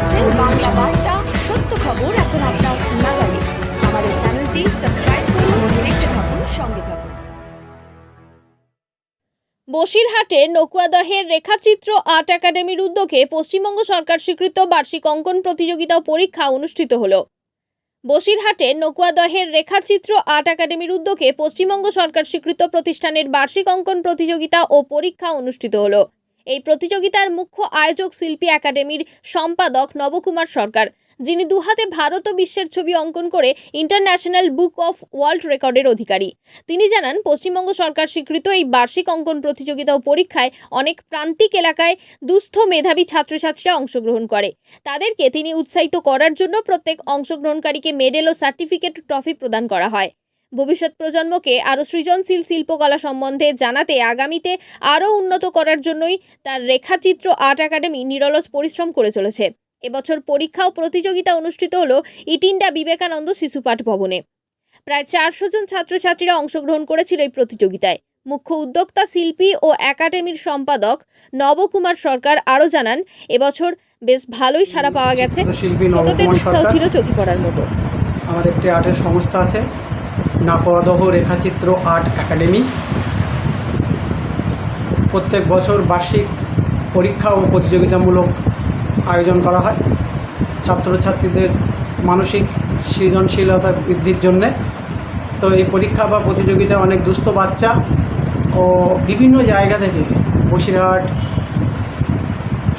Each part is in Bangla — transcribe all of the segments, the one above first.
দেখছেন বাংলা বার্তা, সত্য খবর এখন আপনার নাগালে। আমাদের চ্যানেলটি সাবস্ক্রাইব করুন, দেখতে থাকুন, সঙ্গে থাকুন। বসিরহাটের নকুয়াদহের রেখাচিত্র আর্ট একাডেমির উদ্যোগে পশ্চিমবঙ্গ সরকার স্বীকৃত বার্ষিক অঙ্কন প্রতিযোগিতা পরীক্ষা অনুষ্ঠিত হলো। বসিরহাটের নকুয়াদহের রেখাচিত্র আর্ট একাডেমির উদ্যোগে পশ্চিমবঙ্গ সরকার স্বীকৃত প্রতিষ্ঠানের বার্ষিক অঙ্কন প্রতিযোগিতা ও পরীক্ষা অনুষ্ঠিত হলো। এই প্রতিযোগিতার মুখ্য আয়োজক শিল্পী একাডেমির সম্পাদক নবকুমার সরকার, যিনি দুহাতে ভারত ও বিশ্বের ছবি অঙ্কন করে ইন্টারন্যাশনাল বুক অফ ওয়ার্ল্ড রেকর্ডের অধিকারী। তিনি জানান, পশ্চিমবঙ্গ সরকার স্বীকৃত এই বার্ষিক অঙ্কন প্রতিযোগিতা ও পরীক্ষায় অনেক প্রান্তিক এলাকায় দুস্থ মেধাবী ছাত্রছাত্রীরা অংশগ্রহণ করে। তাদেরকে তিনি উৎসাহিত করার জন্য প্রত্যেক অংশগ্রহণকারীকে মেডেল ও সার্টিফিকেট ট্রফি প্রদান করা হয়। ভবিষ্যৎ প্রজন্মকে আরও সৃজনশীল শিল্পকলা সম্বন্ধে জানাতে আগামীতে আরও উন্নত করার জন্যই তার রেখাচিত্র আর্ট একাডেমি নিরলস পরিশ্রম করে চলেছে। এবছর পরীক্ষা ও প্রতিযোগিতা অনুষ্ঠিত হল ইটিন্ডা বিবেকানন্দ শিশুপাঠ ভবনে। প্রায় চারশো জন ছাত্রছাত্রীরা অংশগ্রহণ করেছিল এই প্রতিযোগিতায়। মুখ্য উদ্যোক্তা শিল্পী ও একাডেমির সম্পাদক নবকুমার সরকার আরও জানান এবছর বেশ ভালোই সাড়া পাওয়া গেছে। ছোটদের উৎসাহ ছিল চোখে পড়ার মতো। আমার একটি আর্টের সংস্থা আছে। Nakoadaha Rekhachitra art academy. প্রত্যেক বছর বার্ষিক পরীক্ষা ও প্রতিযোগিতামূলক আয়োজন করা হয়। ছাত্রছাত্রীদের মানসিক সৃজনশীলতা বৃদ্ধির জন্যে। তো এই পরীক্ষা বা প্রতিযোগিতায় অনেক দুস্থ বাচ্চা ও বিভিন্ন জায়গা থেকে বসিরহাট,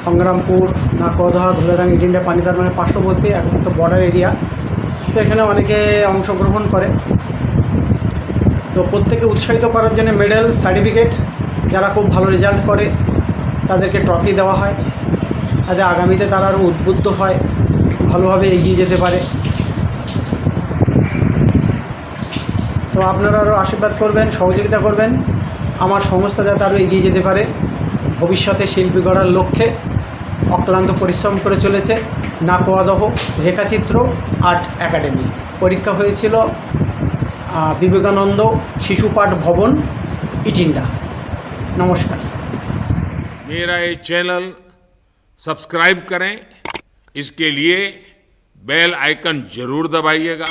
সংগ্রামপুর নাকোদহা ধুলারাং ইটিন্ডা পানিতার মানে পার্শ্ববর্তী একমাত্র বর্ডার এরিয়া তো এখানে অনেকে অংশগ্রহণ করে। তো প্রত্যেকে উৎসাহিত করার জন্য মেডেল, সার্টিফিকেট যারা খুব ভালো রেজাল্ট করে, তাদেরকে ট্রফি দেওয়া হয়। যাতে আগামীতে তারা আরও উদ্বুদ্ধ হয়, ভালোভাবে এগিয়ে যেতে পারে। তো আপনারা আরও আশীর্বাদ করবেন, সহযোগিতা করবেন। আমার সংস্থা যাতে আরও এগিয়ে যেতে পারে। ভবিষ্যতে শিল্পী গড়ার লক্ষ্যে অক্লান্ত পরিশ্রম করে চলেছে। নাকোয়াদহ রেখাচিত্র আর্ট একাডেমি পরীক্ষা হয়েছিল আহ, বিবেকানন্দ শিশু পাঠ ভবন ইটিন্ডা নমস্কার मेरा ये चैनल सब्सक्राइब करें इसके लिए बेल आइकन जरूर दबाइएगा